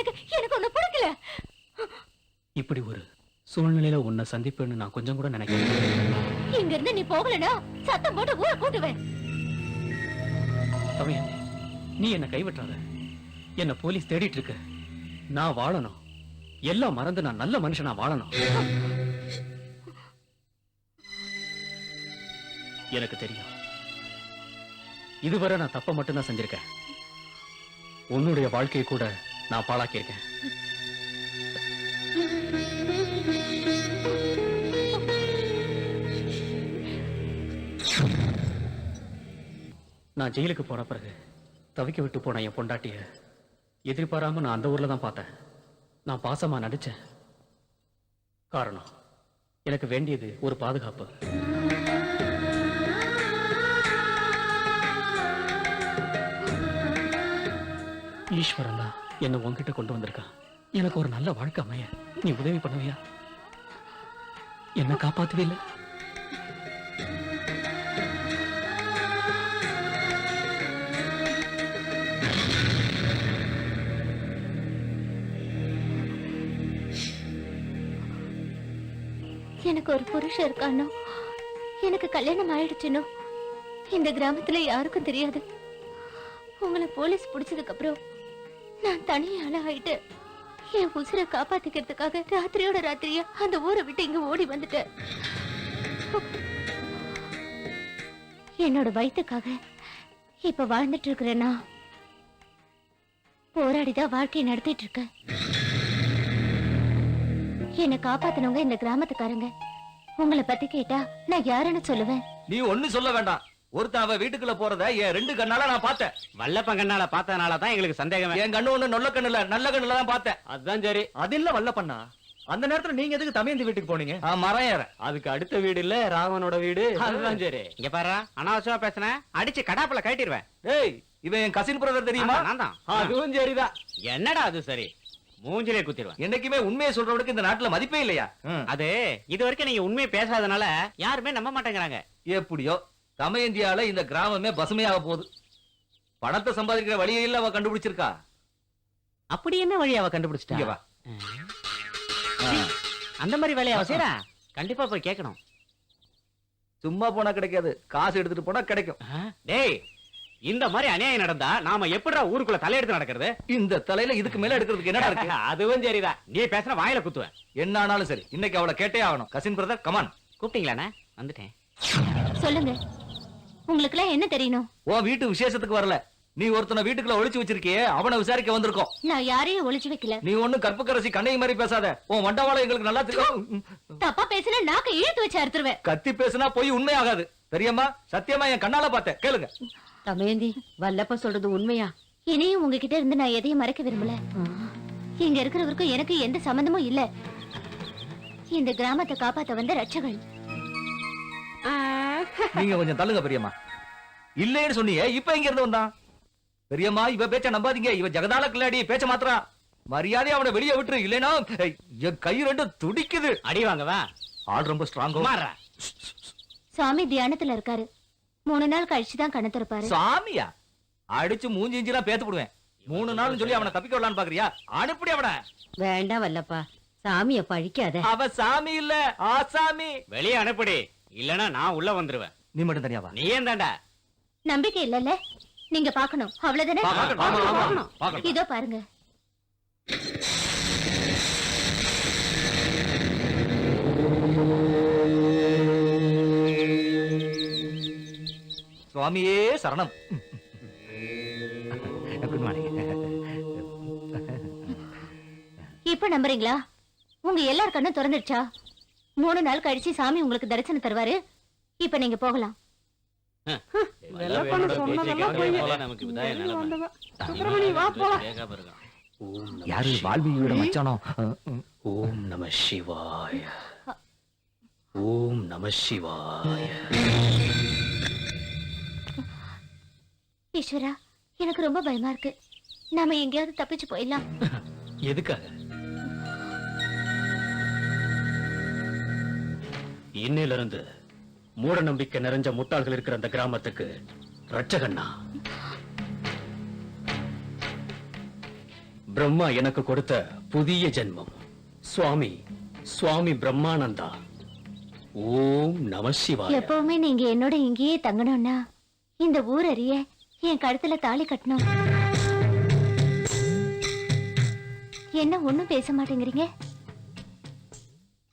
எனக்கு எனக்கு ஒண்ணு பிடிக்கல இப்படி ஒரு சூழ்நிலையில உன்னை சந்திப்பேன்னு நான் கொஞ்சம் கூட நினைக்கிறேன் இங்க இருந்து நீ போகலனா சத்தம் போட்டு ஊரை கூட்டுவேன். தமையன் நீ என்ன கைவிட்டாத என்ன போலீஸ் தேடிட்டு இருக்கு நான் வாழணும். எல்லாம் மறந்து நான் நல்ல மனுஷனா வாழணும். எனக்கு தெரியும். இதுவரை நான் தப்ப மட்டும்தான் செஞ்சிருக்கேன். உன்னுடைய வாழ்க்கையை கூட நான் பாழாக்கியிருக்கேன் நான் ஜெயிலுக்கு போன பிறகு தவிக்க விட்டு போன என் பொண்டாட்டிய எதிர்பாராம நான் அந்த ஊர்ல தான் பார்த்தேன். நான் பாசமா நடிச்சேன். காரணம் எனக்கு வேண்டியது ஒரு பாதுகாப்பு. ஈஸ்வரன் தான். என்னை உன்கிட்ட கொண்டு வந்திருக்கான் எனக்கு ஒரு நல்ல வாழ்க்கை அமைய நீ உதவி பண்ணுவியா? என்ன காப்பாத்துவே இல்லை எனக்கு ஒரு புருஷன் இருக்கானோ? எனக்கு கல்யாணம் ஆயிடுச்சுனோ? இந்த கிராமத்துல யாருக்கும் தெரியாது. உங்களை போலீஸ் பிடிச்சதுக்கு அப்புறம் நான் தனியால அழகாயிட்டேன் என் உசுரை காப்பாத்திக்கிறதுக்காக ராத்திரியோட ராத்திரியா அந்த ஊரை விட்டு இங்க ஓடி வந்துட்டேன். என்னோட வயிற்றுக்காக இப்ப வாழ்ந்துட்டு இருக்கிறேன்னா போராடிதான் வாழ்க்கையை நடத்திட்டு இருக்கேன். என்னை காப்பாத்தினவங்க இந்த கிராமத்துக்காரங்க. உங்களை பத்தி கேட்டா நான் யாருன்னு சொல்லுவேன். நீ ஒண்ணு சொல்ல வேண்டாம். ஒருத்தன் அவ வீட்டுக்குள்ள போறத என் ரெண்டு கண்ணால நான் பார்த்தேன். வல்லப்பன் கண்ணால பார்த்ததுனால தான் எங்களுக்கு சந்தேகமே. என் கண்ணு ஒண்ணு நொல்ல கண்ணுல நல்ல கண்ணுல தான் பார்த்தேன். அதுதான் சரி. அது இல்ல வல்ல பண்ணா அந்த நேரத்துல நீங்க எதுக்கு தமையந்தி வீட்டுக்கு போனீங்க? மரம் ஏற. அதுக்கு அடுத்த வீடு இல்ல ராவனோட வீடு. அதுதான் சரி. இங்க பாரு அனாவசியமா பேசுனேன் அடிச்சு கடாப்புல கட்டிடுவேன் டேய் இவன் என் கசின் பிரதர் தெரியுமா? நான் தான். அதுவும் சரிதான். என்னடா அது சரி? மூஞ்சிலே குத்திடுவேன். என்னைக்குமே உண்மையை சொல்றவனுக்கு இந்த நாட்டுல மதிப்பே இல்லையா. அது இது வரைக்கும் நீங்க உண்மையை பேசாதனால யாருமே நம்ப மாட்டேங்கிறாங்க. எப்படியோ தமயந்தியால இந்த கிராமமே பசுமையாக போகுது. பணத்தை சம்பாதிக்கிற வழியெல்லாம் அவ கண்டுபிடிச்சிருக்கா. அப்படி என்ன வழி அவ இங்க கண்டுபிடிச்சிட்டா வா அந்த மாதிரி வேலையை அவ செய்றா? கண்டிப்பா போய் கேட்கணும். சும்மா போனா கிடைக்காது. காசு எடுத்துட்டு போனா கிடைக்கும்? டேய் இந்த மாதிரி அநியாயம் நடந்தா நாம எப்படிடா ஊருக்குள்ள தலையெடுத்து நடக்கிறது? இந்த தலையில இதுக்கு மேல எடுக்கிறதுக்கு என்னடா இருக்கு? அதுவும் சரிதான். நீ பேசுன வாயில குத்துவேன். என்ன ஆனாலும் சரி. இன்னைக்கு அவளை கேட்டே ஆகணும். கசின் பிரதர் கமான் கூப்பிட்டீங்களாண்ணே? வந்துட்டேன். சொல்லுங்க. உங்களுக்கு எல்லாம் என்ன தெரியணும்? உன் வீட்டு விசேஷத்துக்கு வரல. நீ ஒருத்தனை வீட்டுக்குள்ள ஒளிச்சு வச்சிருக்கியே அவனை விசாரிக்க வந்திருக்கோம். நான் யாரையும் ஒளிச்சு வைக்கல. நீ ஒண்ணும் கற்புக்கரசி கண்ணை மாதிரி பேசாத. உன் வண்டவாளம் எங்களுக்கு நல்லா தெரியும். தப்பா பேசினா நாக்க இழுத்து வச்சு அறுத்துருவேன். கத்தி பேசினா போய் உண்மையாகாது. தெரியுமா? சத்தியமா என் கண்ணால பார்த்தேன். கேளுங்க. தமயந்தி வல்லப்ப சொல்றது உண்மையா? இனியும் உங்ககிட்ட இருந்து நான் எதையும் மறைக்க விரும்பல. இங்க இருக்கிறவருக்கும் எனக்கு எந்த சம்பந்தமும் இல்ல. இந்த கிராமத்தை காப்பாத்த வந்த ரட்சகன். நீங்க கொஞ்சம் தள்ளுங்க பெரியம்மா. இல்லைன்னு சொன்னீங்க இப்ப எங்க இருந்து வந்தான் பெரியம்மா இவ பேச்ச நம்பாதீங்க. இவ ஜெகதால கில்லாடி பேச்ச மாத்திரா மரியாதை அவனை வெளியே விட்டுரு. இல்லைன்னா என் கை ரெண்டும் துடிக்குது. அடி வாங்கவா ஆள் ரொம்ப ஸ்ட்ராங்கா சுவாமி தியானத்துல இருக்காரு. மூணு நாள் கழிச்சு தான் கண்ண திறப்பாரு. சாமியா? அடிச்சு மூஞ்சி இஞ்சிலாம் பேத்து போடுவேன். மூணு நாள் சொல்லி அவனை தப்பிக்க விடலான்னு பாக்குறியா? அனுப்பிடி அவனை. வேண்டாம் வல்லப்பா. சாமிய பழிக்காத. அவ சாமி இல்ல ஆசாமி வெளியே அனுப்புடி. இல்லனா நான் உள்ள வந்துருவேன். நீ மட்டும் தனியாவா நீ ஏன் தாண்டா நம்பிக்கை இல்லல்ல. நீங்க பாக்கணும் அவ்வளவுதானே? பார்க்கணும், பார்க்கணும், பார்க்கணும், பார்க்கணும். இதோ பாருங்க. சுவாமியே சரணம். குட் மார்னிங் இப்ப நம்புறீங்களா? உங்க எல்லார் கண்ணும் திறந்துடுச்சா மூணு நாள் கழிச்சு சாமி உங்களுக்கு தரிசனம் தருவாரு. இப்ப நீங்க போகலாம். யாரு. வால்மீகியோட மச்சானோ. ஓம் நம சிவாய. ஓம் நம சிவாய. ஈஸ்வரா எனக்கு ரொம்ப பயமா இருக்கு. நாம எங்கேயாவது தப்பிச்சு போயிடலாம். எதுக்காக? இன்னையில இருந்து மூட நம்பிக்கை நிறைஞ்ச முட்டாள்கள் இருக்கிற அந்த கிராமத்துக்கு ரட்சகண்ணா பிரம்மா எனக்கு கொடுத்த புதிய ஜென்மம். சுவாமி சுவாமி பிரம்மானந்தா. ஓம் நம சிவாய. எப்பவுமே நீங்க என்னோட இங்கேயே தங்கணும்னா இந்த ஊர் அறிய என் கழுத்துல தாலி கட்டணும். என்ன ஒண்ணும் பேச மாட்டேங்கிறீங்க?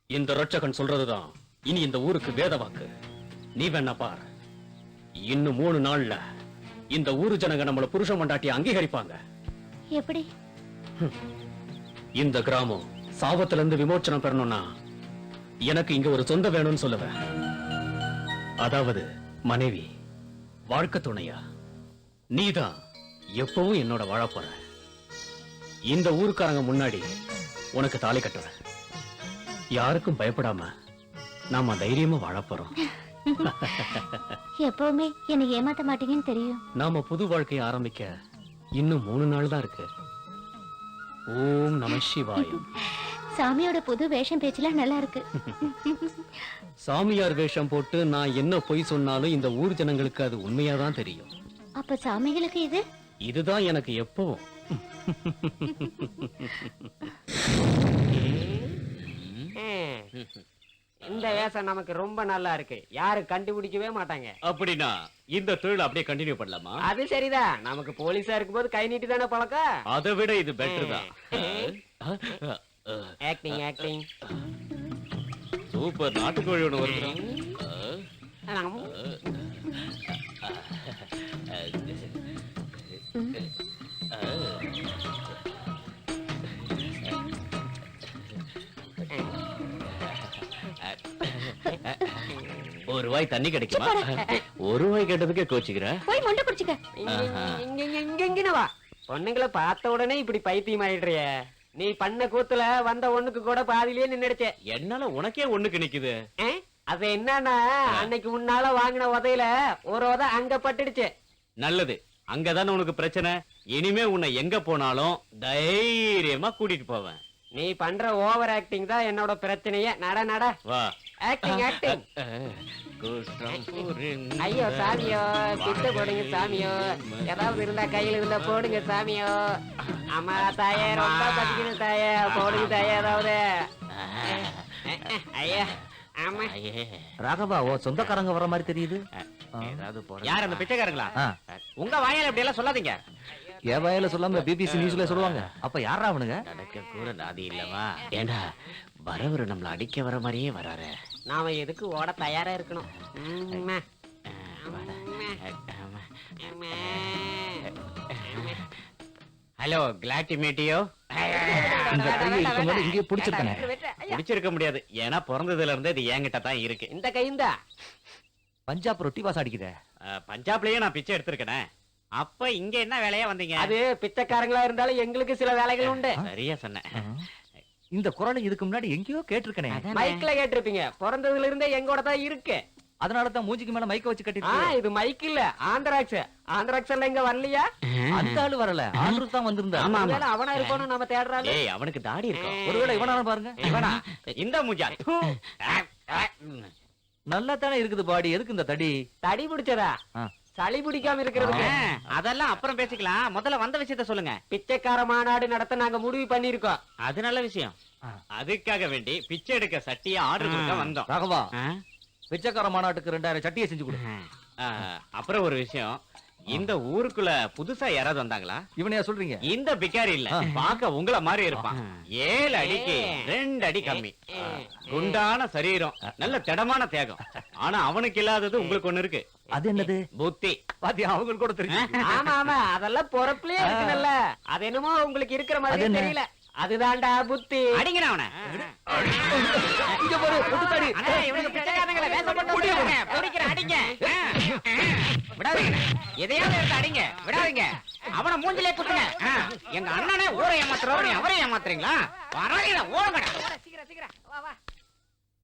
இந்த ரட்சகன் சொல்றதுதான். இனி இந்த ஊருக்கு வேத வாக்கு. நீ வேணா பார். இன்னும் மூணு நாள்ல இந்த ஊரு ஜனங்க நம்மள புருஷ மண்டாட்டி அங்கீகரிப்பாங்க. எப்படி? இந்த கிராமம் சாபத்துல இருந்து விமோச்சனம் பெறணும்னா எனக்கு இங்க ஒரு சொந்த வேணும்னு சொல்லுவேன் அதாவது மனைவி வாழ்க்கை துணையா? நீதான் எப்பவும் என்னோட வாழப் போற. இந்த ஊருக்காரங்க முன்னாடி உனக்கு தாலி கட்டுறேன். யாருக்கும் பயப்படாம நாம தைரியமா வாழப் போறோம். எப்பவுமே என்னை ஏமாத்த மாட்டீங்கன்னு தெரியும். நாம புது வாழ்க்கையை ஆரம்பிக்க இன்னும் மூணு நாள் தான் இருக்கு. ஓம் நம சிவாயம் சாமியோட புது வேஷம் பேச்செல்லாம் நல்லா இருக்கு. சாமியார் வேஷம் போட்டு நான் என்ன பொய் சொன்னாலும் இந்த ஊர் ஜனங்களுக்கு அது உண்மையாதான் தெரியும். அப்ப சாமிகளுக்கு இது? இதுதான் எனக்கு எப்பவும் இந்த வேஷம் நமக்கு ரொம்ப நல்லா இருக்கு. யாரும் கண்டுபிடிக்கவே மாட்டாங்க. அப்படின்னா இந்த தொழில் அப்படியே கண்டினியூ பண்ணலாமா? அது சரிதான். நமக்கு போலீஸா இருக்கும்போது கை நீட்டி தானே பழக்கம்? அதை விட இது பெட்டர் தான். Acting acting super. நாட்டுக்கோழி ஒண்ணு வருது ஒரு ரூபாய் தண்ணி கிடைக்குமா? ஒரு ரூபாய் கேட்டதுக்கே கோச்சுக்கிற? போய் மொண்டை குடிச்சுக்க வா. பொண்ணுங்களை பார்த்த உடனே இப்படி பைத்தியம் ஆயிடுறிய. நீ பண்ண கூத்துல வந்த ஒண்ணுக்கு கூட பாதியிலேயே நின்னுடுச்சே. என்னால உனக்கே ஒண்ணுக்கு நிக்குது? அது என்னன்னா அன்னைக்கு முன்னால வாங்கின உதையில ஒரு உதை அங்க பட்டுடுச்சு. நல்லது. அங்கதானே உனக்கு பிரச்சனை. இனிமே உன்னை எங்க போனாலும் தைரியமா கூட்டிட்டு போவேன். நீ பண்ற ஓவர் ஆக்டிங் தான் என்னோட பிரச்சனையே. நட நட. வா. ஆக்டிங் ஆக்டிங் ஐயோ சாமியோ பிட்டு போடுங்க சாமியோ. ஏதாவது இருந்தா கையில இருந்தா போடுங்க சாமியோ. அம்மா தாயே ரொம்ப பசிக்கணும் தாயே. போடுங்க தாயே ஏதாவது. ஐயா ஆமா ராகவா ஓ சொந்தக்காரங்க வர மாதிரி தெரியுது. யார் அந்த பிச்சைக்காரங்களா. உங்க வாயால இப்படி எல்லாம் சொல்லாதீங்க. என் வயல சொல்லாம பிபிசி நியூஸ்ல சொல்லுவாங்க. அப்ப யாரா அவனுங்க? நடக்க கூட நாதி இல்லவா? ஏண்டா வரவர் நம்மள அடிக்க வர மாதிரியே வராரு. நாம எதுக்கு ஓட தயாரா இருக்கணும்? உம்மா. Hello glad to meet you இந்த கையை இங்கேயே பிடிச்சிருக்கனே. முடியாது. ஏன்னா பிறந்ததுல இருந்தே இது என்கிட்ட தான் இருக்கு. இந்த கைந்தா பஞ்சாப் ரொட்டி வாசம் அடிக்குதே. அஹ், பஞ்சாப்லயே நான் பிச்சை எடுத்திருக்கேனே. அப்ப இங்க என்ன வேலையா வந்தீங்க? அது பிச்சைக்காரங்களா இருந்தாலும் எங்களுக்கு சில வேலைகள் உண்டு. சரியா சொன்னேன். இந்த குரல் இதுக்கு முன்னாடி எங்கேயோ கேட்டிருக்கனே. மைக்ல கேட்டிருப்பீங்க. பிறந்ததுல இருந்தே எங்கூட தான் இருக்கு. அதனால தான் மூஞ்சிக்கு மேல மைக்க வச்சு ஆ கட்டிட்டு இது மைக் இல்ல. ஆந்திராக்ஸ் ஆந்திராக்ஸ் எல்லாம் இங்க வரலையா? அந்த ஆளு வரல. ஆண்ட்ரூ தான் வந்திருந்தா ஆமா, அவனா இருப்பானு நம்ம தேடுறாள்? ஏய் அவனுக்கு தாடி இருக்கும் ஒருவேளை இவனான பாருங்க. இவனா? இந்த மூஞ்சா. நல்லா தானே இருக்குது பாடி. எதுக்கு இந்த தடி? தடி பிடிச்சதா. சளி பிடிக்காம இருக்கிறதுக்கு. அஹ், அதெல்லாம் அப்புறம் பேசிக்கலாம். முதல்ல வந்த விஷயத்த சொல்லுங்க. பிச்சைக்கார மாநாடு நடத்த நாங்க முடிவு பண்ணிருக்கோம் அது நல்ல விஷயம். அதுக்காக வேண்டி பிச்சை எடுக்க சட்டியை ஆர்டர் கொடுக்க வந்தோம். ராகவா பிச்சைக்கார மாநாட்டுக்கு ரெண்டாயிரம் சட்டியை செஞ்சு கொடு. அப்புறம் ஒரு விஷயம். இந்த ஊருக்குள்ள புதுசா யாராவது வந்தாங்களா? இவனையா சொல்றீங்க? இந்த பிக்காரி இல்ல. பாக்க உங்கள மாதிரி இருப்பான். ஏழு அடிக்கு ரெண்டு அடி கம்மி. குண்டான சரீரம். நல்ல திடமான தேகம் ஆனா அவனுக்கு இல்லாதது உங்களுக்கு ஒண்ணு இருக்கு. அது என்னது? புத்தி. பாத்தியா அவங்களுக்கு கூட தெரியும் ஆமா ஆமா. அதெல்லாம் பொறப்புலயே இருக்குல்ல அது என்னமோ உங்களுக்கு இருக்கிற மாதிரி? தெரியல. அதுதான்டா புத்தி. அடிங்கிற அவனை. இங்க பாரு ஒட்டுத்தாடி அண்ணா, இவனுக்கு பிச்சைக்காரங்களை வேஷம் போட்டு வந்திருக்காங்க. பிடிக்கிற, அடிங்க. விடாதீங்க. எதையாவது எடுத்து அடிங்க. விடாதீங்க. அவன மூஞ்சிலே குத்துங்க. எங்க அண்ணனே ஊரை ஏமாத்துறவரை அவரை ஏமாத்துறீங்களா? வராங்க ஓடுங்கடா. சீக்கிரம் சீக்கிரம்.